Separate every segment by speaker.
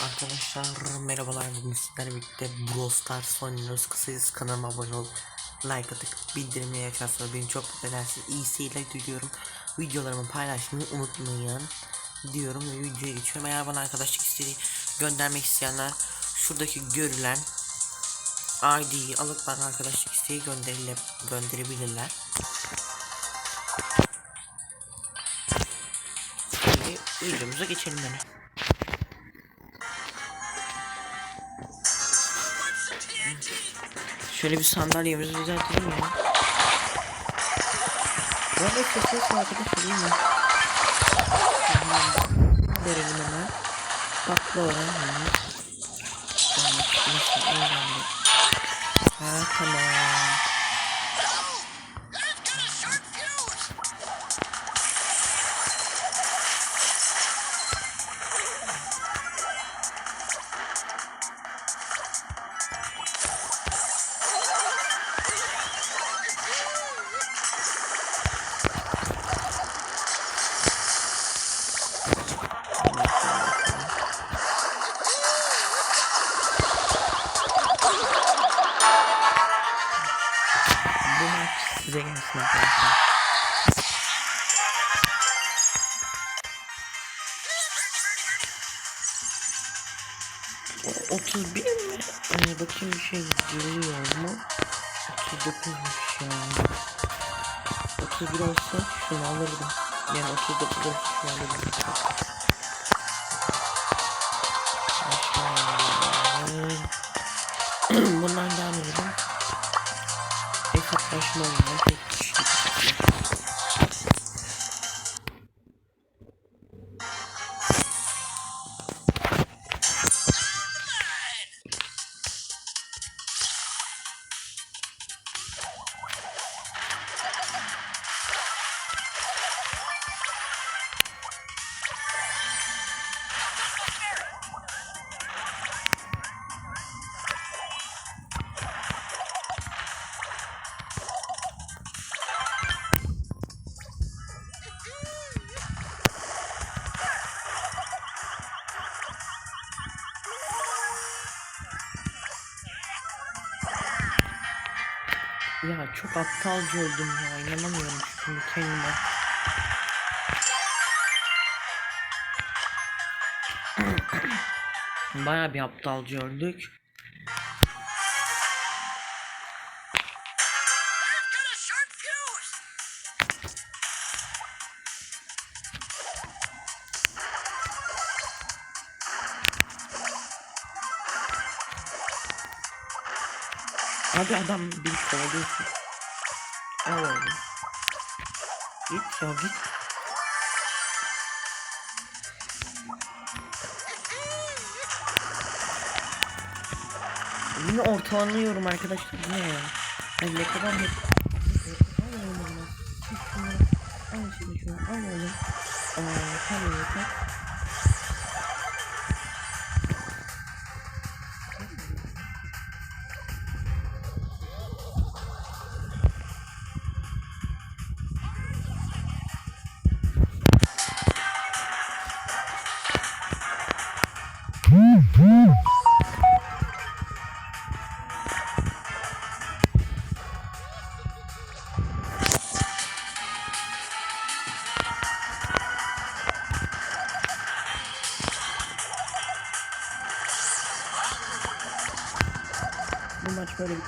Speaker 1: Arkadaşlar merhabalar. Bugün sizlerle birlikte Brawl Stars oynuyoruz. Kısacası kanalıma abone ol like atıp bildirimleri açarsanız beni çok mutlu edersiniz. İyi seyirler diliyorum. Videolarımı paylaşmayı unutmayın diyorum ve videoya geçiyorum. Eğer bana arkadaşlık isteği göndermek isteyenler şuradaki görülen ID'yi alıp bana arkadaşlık isteği gönderile gönderebilirler. Videomuza geçelim beni. Şöyle bir sandalyemizi düzeltelim ya. Bu arada sesli arkadaşlar değil mi? Verelim hemen. Neyse, önemli. Ha tamam. 31 mi? Ee, bakayım bir şey geliyor mu? 39'muş ya. 31 olsa şunu alırdım. Yani 39 olsa şunu alırdım. Çok aptalca öldüm ya inanamıyorum şimdi kendime. Baya bir aptalca öldük. Abi adam bir kovalıyorsun. Al oğlum. Git ya git. Yine ortalanıyorum arkadaşlar ne ya? Ay ne kadar hep... Al oğlum. Tut şunu. Al şunu. Al oğlum. Aa, tamam yeter.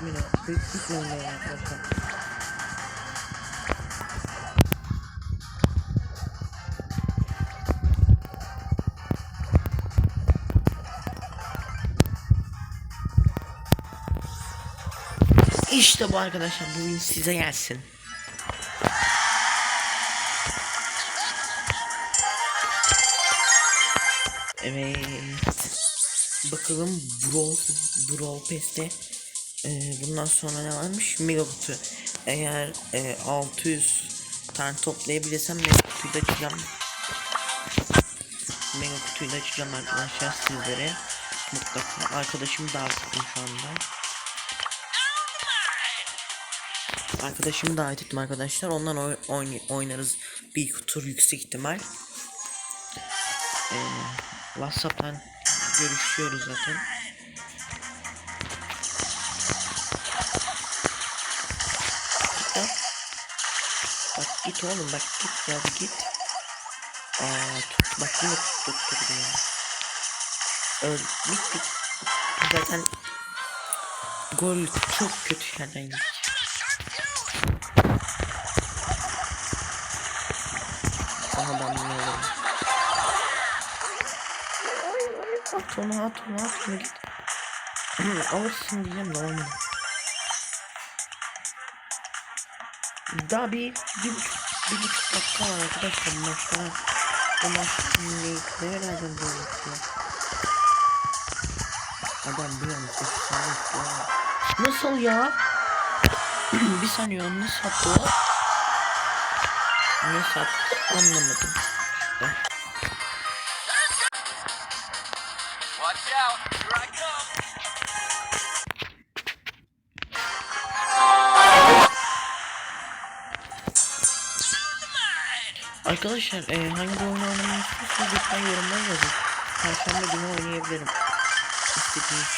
Speaker 1: Bit bitmeli yani arkadaşlar. İşte bu arkadaşlar bu win size gelsin. Evet. Bakalım Brawl, Brawl Pass'te e, bundan sonra ne varmış? Mega kutu. Eğer e, 600 tane toplayabilirsem mega kutuyu da açacağım. Mega kutuyu da açacağım arkadaşlar sizlere. Mutlaka. Arkadaşımı davet ettim şu anda. Arkadaşımı davet ettim arkadaşlar. Ondan oy- oyn- oynarız bir tur yüksek ihtimal. Ee, Whatsapp'tan görüşüyoruz zaten. Git oğlum bak git ya git. Aa tut bak yine tutturdu ya. Öl bitti. Zaten gol çok kötü yerden yedik. Aha ben bunu alırım. At onu at onu at onu git. Alırsın diyeceğim de olmadı. Daha bir, bir, buçuk- bir buçuk dakika var arkadaşlar maçta. Bu maç ne ne vereceğim bu maçta? Adam bir an efsane ya. Nasıl ya? bir saniye onu sattı o? Ne sattı anlamadım. Arkadaşlar e, hangi oyun oynamayı istiyorsanız lütfen yorumlara yazın. Perşembe günü oynayabilirim. İstediğiniz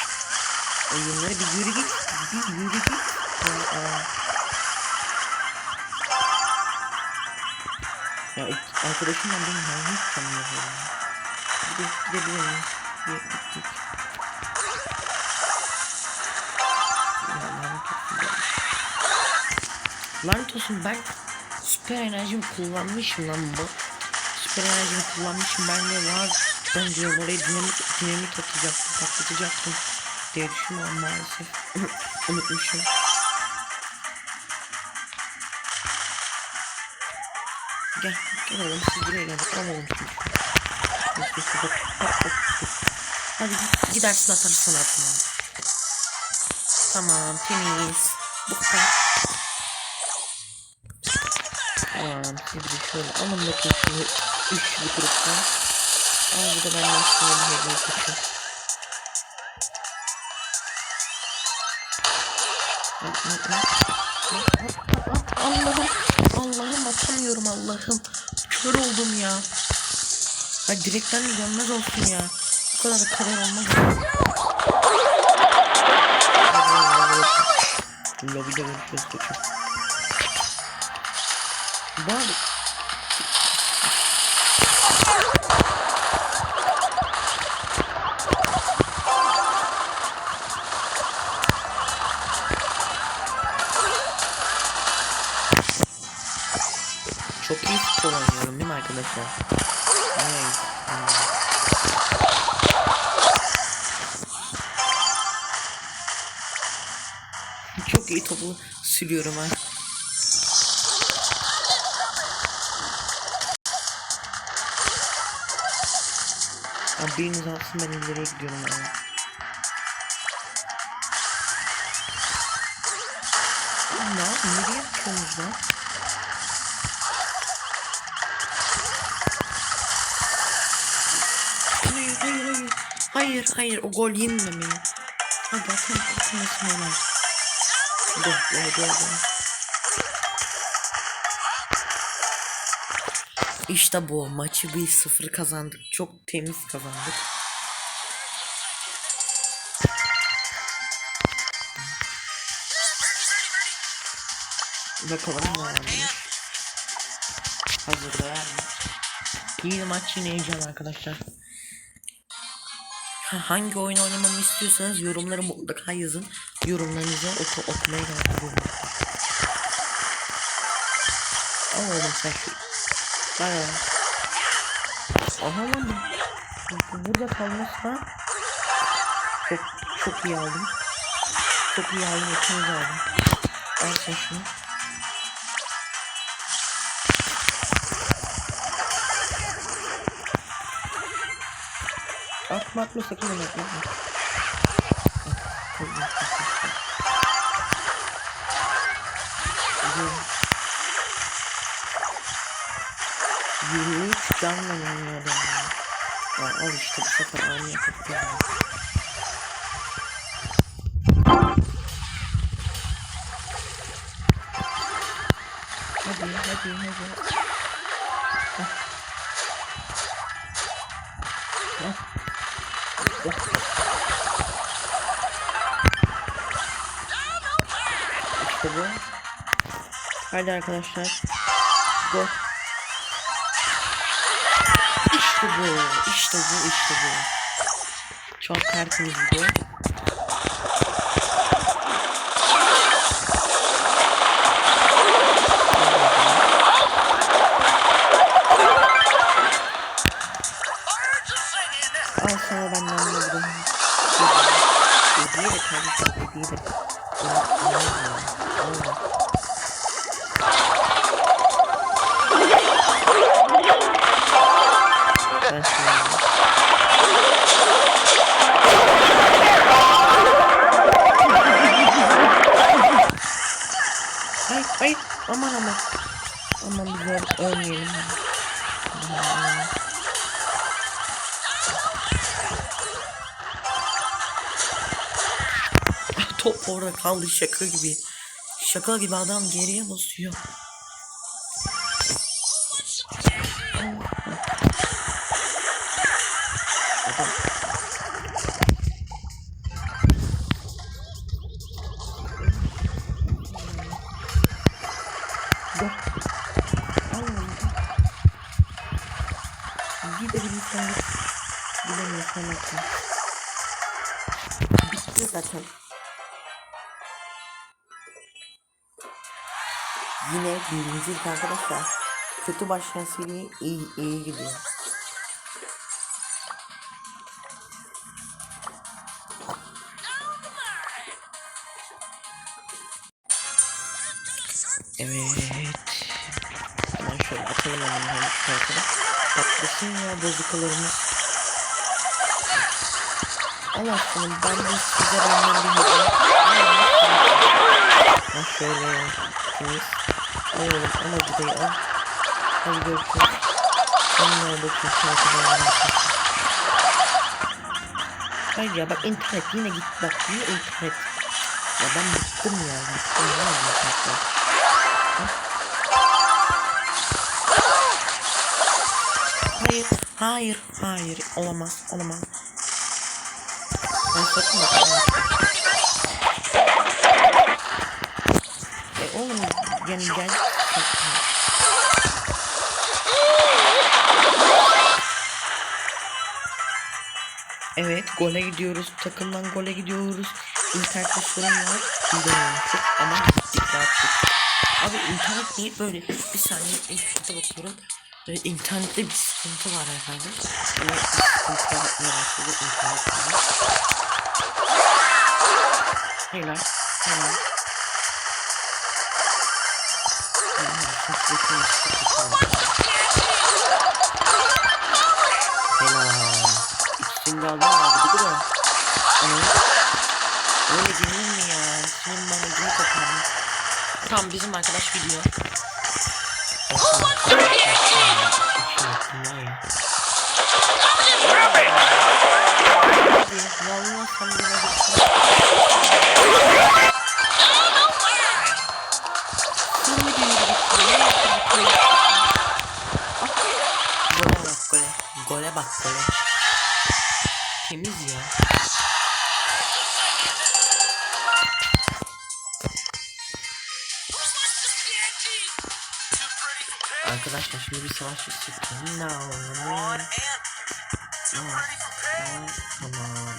Speaker 1: oyunları bir yürü git. Bir yürü git. Ya, aa. ya arkadaşım ben benim ben hiç tanımıyorum. ya. Bir de gidebilir miyim? Bir gittik. Lanet olsun ya. Lanet olsun ben süper enerjimi kullanmışım lan bu. Süper enerjimi kullanmışım ben de var. Ben diyorum oraya dinamit, dinamit atacaktım, patlatacaktım diye düşünüyorum maalesef. Unutmuşum. Gel, gel oğlum siz buraya gelin. Tamam oğlum şimdi. Hadi git, gidersin atın abi. Tamam, temiz. Bu kadar. Tamam şimdi şöyle alın bakayım şunu üçlü gruptan. Al bu da benden şöyle bir hediye hop. Allah'ım Allah'ım atamıyorum Allah'ım. Kör oldum ya. Ha direkten gelmez olsun ya. Bu kadar da karar olmaz. Lobide görüşürüz koçum. Arada Çok iyi futbol değil mi arkadaşlar? Evet. hmm. Çok iyi topu sürüyorum ha. Biriniz alsın ben ileriye gidiyorum abi. Ne yapayım? Nereye yapıyorsunuz lan? Hayır hayır hayır. Hayır hayır o gol yenmemeli. Hadi atın atın hemen. Dur dur dur dur. İşte bu maçı 1-0 kazandık. Çok temiz kazandık. Bakalım ne varmış. Hazırda vermiş. İyi maç yine heyecan arkadaşlar. Ha, Hangi oyun oynamamı istiyorsanız yorumlara mutlaka yazın. Yorumlarınızı oku okumaya devam ediyorum. Al oğlum sen şu. Bayağı. Aha lan bu. bu Burada kalmazsa çok çok iyi aldım. Çok iyi aldım. Yakınız aldım. Al sen şunu. Atma atma sakın atma atma. canla yanıyor ya. Al işte bu sefer aynı yapıp. Hadi hadi hadi. Hah. Hah. Hadi arkadaşlar. Go. İşte bu. işte bu. işte bu. Çok tertemiz bir. Aman aman. Aman öl- ölmeyelim. Top orada kaldı şaka gibi. Şaka gibi adam geriye basıyor. Gidebilirsen git. Bilemiyorsan bakma. Bitti zaten. Yine birincilik arkadaşlar. Kötü başlayan seri iyi, iyi gidiyor. Ya bozuklarımız. Allah aşkına ben de size benden bir hediye. Ha şöyle yapıyoruz. Al oğlum al acıdayı al. Hadi görüşürüz. Onlara bakayım şarkıda Hayır ya bak internet yine git bak yine internet. Ya ben bıktım ya bıktım ya bu internetten. Hayır, hayır, hayır. Olamaz, olamaz. Ben sakın bakamam. E oğlum yani gel. Evet, gole gidiyoruz. Takımdan gole gidiyoruz. İnternette sorun var. Bilmiyorum ama gittik rahatlık. Abi internet niye böyle? Bir saniye internete bakıyorum. Ve internette bir sıkıntı var herhalde. Ve bir sıkıntı yaratmaya başladı internette. Helal. Helal. Helal. İkisini aldım abi. Bir de Ana. Öyle denir mi ya? Senin bana bunu kapandı. Tamam bizim arkadaş gidiyor. Bana gitsin. Diyorsun? Ne yapıyorsun? Gole bak gole. Gole bak. Temiz ya. Arkadaşlar şimdi bir savaş çıktı. No. No. Tamam. Tamam.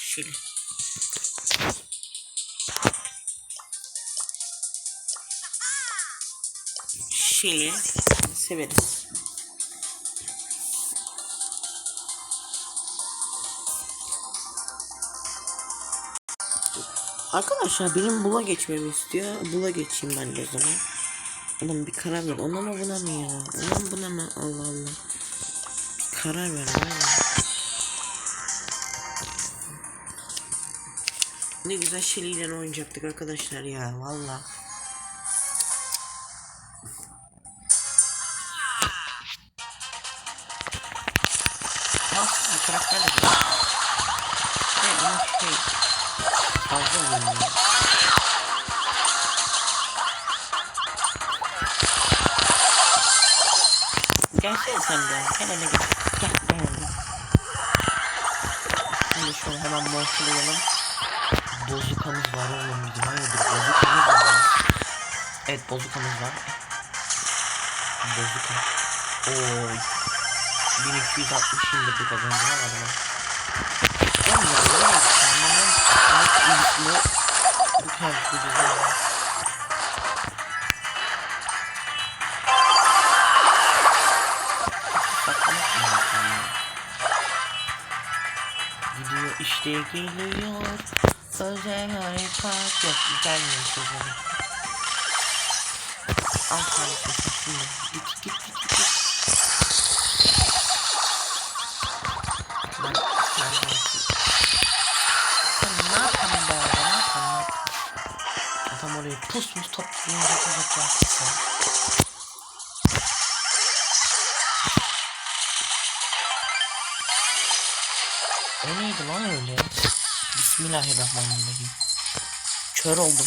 Speaker 1: Şimdi. Şili severiz. Arkadaşlar benim bula geçmemi istiyor. Bula geçeyim ben de o zaman. Oğlum bir karar ver. Ona mı buna mı ya? Ona mı buna mı? Allah Allah. Karar ver. Ne güzel Shelly'yle oynayacaktık arkadaşlar ya. Valla. Gelsene sen de. Gel hele gel. Gel gel hele. Şimdi şöyle hemen mortalayalım. Bozukamız var oğlum bizim. Hayırdır bozukamız var. Evet bozukamız var. Bozuka. Oo. 1260 indirdik az önce ama adamı. Oğlum ya ne oldu? Anlamam. Ama ilgisini bu kadar güzel. Saklamak mı işte geliyor Özel harekat Yok gelmiyor sözleri Al kardeşim şimdi Git git git git git Ben ben ben Sen ne yapalım be lan öyle? Bismillahirrahmanirrahim. Kör oldum.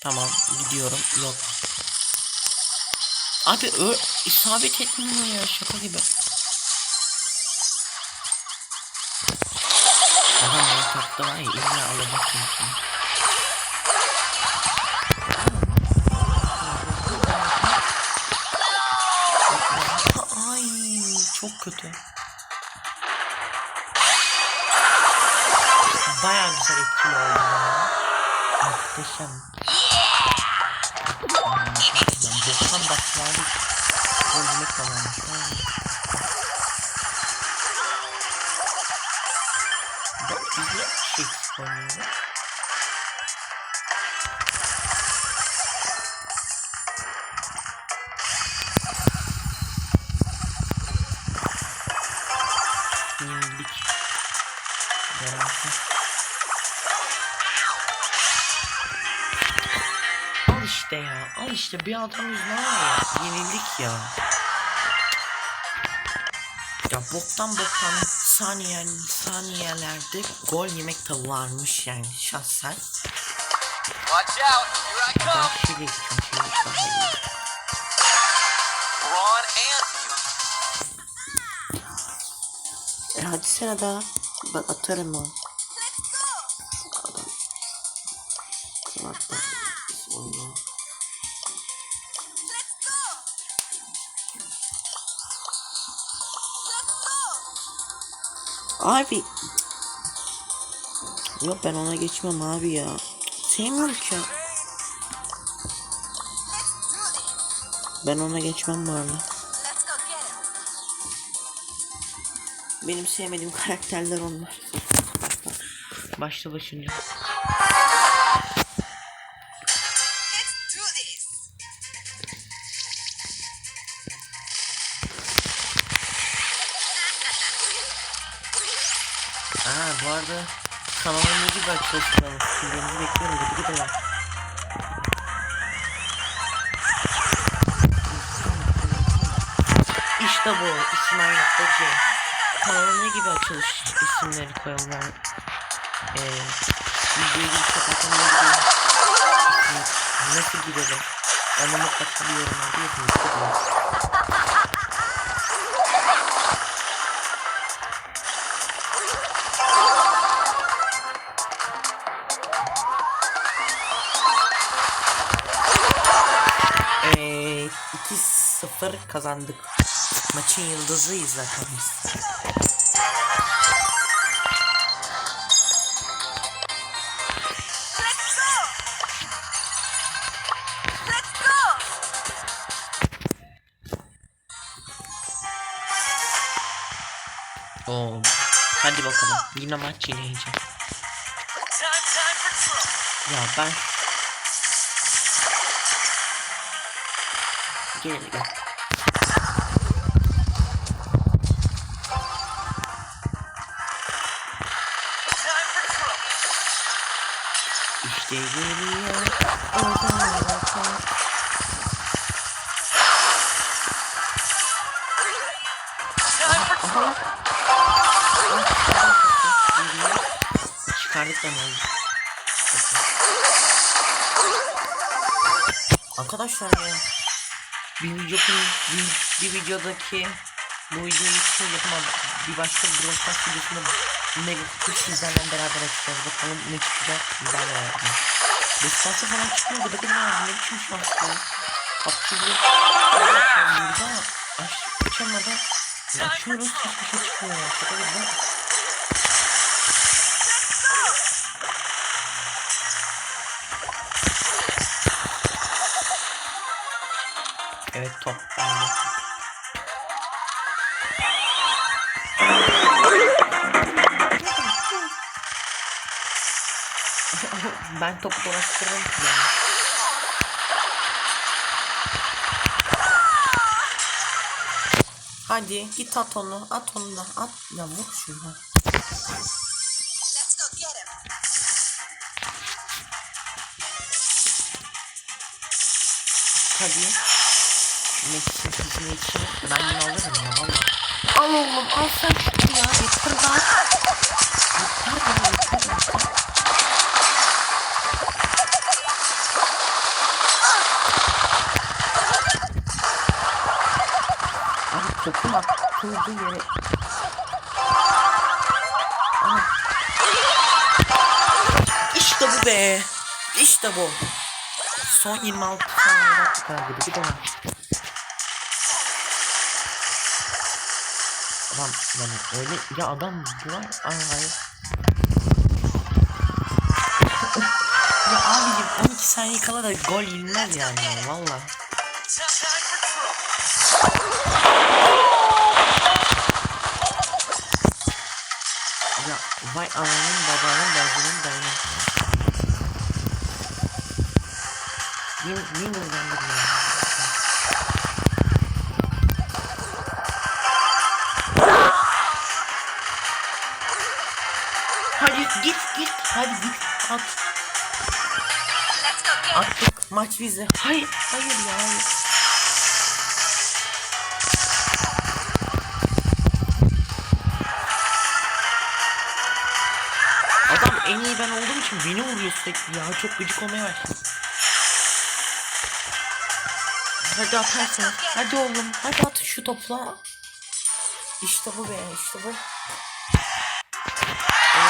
Speaker 1: Tamam gidiyorum. Yok. Abi ö isabet etmiyor ya şaka gibi. Adam bana taktı var ya illa alacak şimdi. Bayağı güzel etkili oldu ya. Muhteşem. Hmm, Ben 90 dakikalık gol yemek kazanmış. Ay. Bak biz ne şey oynuyoruz? Yenildik. Garanti. Al işte bir adam yüzüne var ya. Yenildik ya. Ya boktan boktan saniye, saniyelerde gol yemek tadı varmış yani şahsen.
Speaker 2: Watch out. Here I come.
Speaker 1: iyi.
Speaker 2: Braun and you.
Speaker 1: E hadi sen daha. Ben atarım o. Abi. Yok ben ona geçmem abi ya. Sevmiyorum ki. Ben ona geçmem bu arada. Benim sevmediğim karakterler onlar. Başta başınca. Gibi açılışlarını sizlerinizi bekliyorum. Gidi gidi var. İşte bu İsmail Hoca. Kanala ne gibi açılış isimleri koyalım ben. Ee, videoyu ilk isim- nasıl girelim? Onu mutlaka bir yorumlarda yapın 2-0 kazandık. Maçın yıldızıyız zaten biz. Oo. Hadi bakalım. Yine maç yine heyecan. Ya ben... Gel gel. Geliyor. Aha. Ah, Çıkardık da oldu? Arkadaşlar ya. bir videonun bir, bir videodaki bu videoyu için yapamadım. Bir başka Stars videosunda kutu sizlerle beraber açacağız. Bakalım ne çıkacak. Güzel yapma. Destansı falan çıkmıyor. Bakın ne var? Ne biçim şans bu? Kapçı bir ama aç, açamadan açıyoruz hiçbir şey çıkmıyor. Şaka gibi? Evet top bende. ben topu dolaştırırım yani. Hadi git at onu, at onu da, at. Ya vur
Speaker 3: him.
Speaker 1: Hadi. Metin kızını için ben bunu alırım ya valla. Al oğlum al sen ya yeter daha. Yeter ya yeter yeter. Abi topun atıldığı yere. Aha. İşte bu be. İşte bu. Son 26 saniye kaldı. Bir de var. Adam yani öyle ya adam duran ay hayır. ya abicim 12 saniye kala da gol yenmez yani valla. Vay ananın babanın bacının dayının. Niye, niye buradan ya? Hadi git git hadi git at attık maç bizde hayır hayır ya hayır. İçin beni vuruyor sürekli ya çok gıcık olmaya başladı. Hadi atarsın. Hadi oğlum. Hadi at şu topla. İşte bu be işte bu.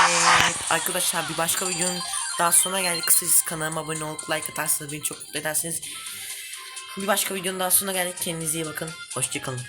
Speaker 1: Evet arkadaşlar bir başka videonun daha sonra geldik. Kısacası kanalıma abone olup like atarsanız beni çok mutlu edersiniz. Bir başka videonun daha sonra geldik. Kendinize iyi bakın. Hoşçakalın.